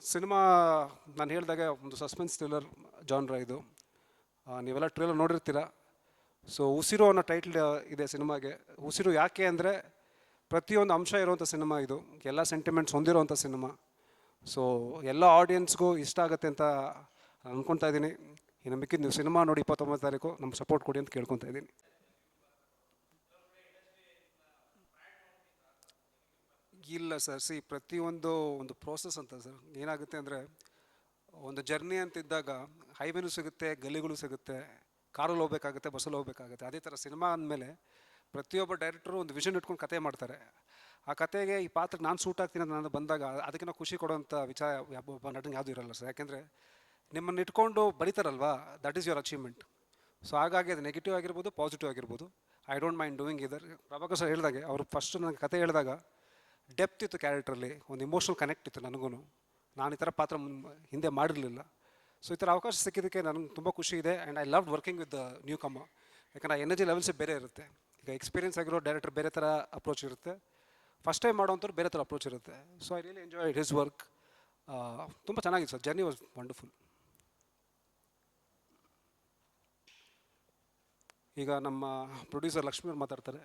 Cinema ನಾನು ಹೇಳಿದಾಗೆ ಒಂದು ಸಸ್ಪೆನ್ಸ್ ಥ್ರಿಲ್ಲರ್ ಜಾನ್ರ ಇದು. ನೀವೆಲ್ಲ ಟ್ರೇಲರ್ ನೋಡಿರ್ತೀರ. ಸೊ, ಉಸಿರು ಅನ್ನೋ ಟೈಟ್ಲ್ ಇದೆ ಸಿನಿಮಾಗೆ. ಉಸಿರು ಯಾಕೆ ಅಂದರೆ ಪ್ರತಿಯೊಂದು ಅಂಶ ಇರುವಂಥ ಸಿನಿಮಾ ಇದು. ಎಲ್ಲ ಸೆಂಟಿಮೆಂಟ್ಸ್ ಹೊಂದಿರುವಂಥ ಸಿನಿಮಾ. ಸೊ, ಎಲ್ಲ ಆಡಿಯನ್ಸ್ಗೂ ಇಷ್ಟ ಆಗುತ್ತೆ ಅಂತ ಅಂದ್ಕೊತಾ ಇದ್ದೀನಿ. ಮಿಕ್ಕಿದ್ದು ನೀವು ಸಿನಿಮಾ ನೋಡಿ ಇಪ್ಪತ್ತೊಂಬತ್ತು ತಾರೀಕು, ನಮ್ಗೆ ಸಪೋರ್ಟ್ ಕೊಡಿ ಅಂತ ಕೇಳ್ಕೊತಾ ಇದ್ದೀನಿ. ಇಲ್ಲ ಸರ್. ಸಿ ಪ್ರತಿಯೊಂದು ಒಂದು ಪ್ರೋಸೆಸ್ ಅಂತ ಸರ್. ಏನಾಗುತ್ತೆ ಅಂದರೆ, ಒಂದು ಜರ್ನಿ ಅಂತಿದ್ದಾಗ ಹೈವೇನು ಸಿಗುತ್ತೆ, ಗಲ್ಲಿಗಳು ಸಿಗುತ್ತೆ, ಕಾರಲ್ಲಿ ಹೋಗ್ಬೇಕಾಗುತ್ತೆ ಬಸ್ಸಲ್ಲಿ ಹೋಗ್ಬೇಕಾಗುತ್ತೆ. ಅದೇ ಥರ ಸಿನಿಮಾ ಅಂದಮೇಲೆ ಪ್ರತಿಯೊಬ್ಬ ಡೈರೆಕ್ಟ್ರು ಒಂದು ವಿಷನ್ ಇಟ್ಕೊಂಡು ಕತೆ ಮಾಡ್ತಾರೆ. ಆ ಕತೆಗೆ ಈ ಪಾತ್ರಕ್ಕೆ ನಾನು ಸೂಟ್ ಆಗ್ತೀನಿ ಅಂತ ನಾನು ಬಂದಾಗ ಅದಕ್ಕಿಂತ ಖುಷಿ ಕೊಡೋಂಥ ವಿಚಾರ ಒಬ್ಬ ನಟನಿಗೆ ಯಾವುದೂ ಇರಲ್ಲ ಸರ್. ಯಾಕೆಂದರೆ ನಿಮ್ಮನ್ನು ಇಟ್ಕೊಂಡು ಬರೀತಾರಲ್ವಾ? That is your achievement so ಹಾಗಾಗಿ ಅದು ನೆಗೆಟಿವ್ ಆಗಿರ್ಬೋದು ಪಾಸಿಟಿವ್ ಆಗಿರ್ಬೋದು. ಐ ಡೋಂಟ್ ಮೈಂಡ್ ಡೂಯಿಂಗ್ ಇದರ್ ಪ್ರಭಾಕರ್ ಸರ್ ಹೇಳಿದಾಗೆ, ಅವರು ಫಸ್ಟ್ ನನಗೆ ಕತೆ ಹೇಳಿದಾಗ ಡೆಪ್ತ್ ಇತ್ತು ಕ್ಯಾರೆಕ್ಟ್ರಲ್ಲಿ ಒಂದು ಇಮೋಷನಲ್ ಕನೆಕ್ಟ್ ಇತ್ತು ನನಗೂ ನಾನು ಈ ಥರ ಪಾತ್ರ ಹಿಂದೆ ಮಾಡಿರಲಿಲ್ಲ. ಸೊ ಈ ಥರ ಅವಕಾಶ ಸಿಕ್ಕಿದ್ದಕ್ಕೆ ನನಗೆ ತುಂಬ ಖುಷಿ ಇದೆ and I loved working with newcomer ಯಾಕಂದರೆ ಎನರ್ಜಿ ಲೆವೆಲ್ಸೇ ಬೇರೆ ಇರುತ್ತೆ. ಈಗ ಎಕ್ಸ್ಪೀರಿಯನ್ಸ್ ಆಗಿರೋ ಡೈರೆಕ್ಟರ್ ಬೇರೆ ಥರ ಅಪ್ರೋಚ್ ಇರುತ್ತೆ. ಫಸ್ಟ್ ಟೈಮ್ ಮಾಡೋವಂಥವ್ರು ಬೇರೆ ಥರ ಅಪ್ರೋಚ್ ಇರುತ್ತೆ. So I really enjoy his work ತುಂಬ ಚೆನ್ನಾಗಿದೆ ಸರ್. ಜರ್ನಿ ವಾಸ್ ವಂಡರ್ಫುಲ್ ಈಗ ನಮ್ಮ ಪ್ರೊಡ್ಯೂಸರ್ ಲಕ್ಷ್ಮೀ ಅವ್ರು ಮಾತಾಡ್ತಾರೆ.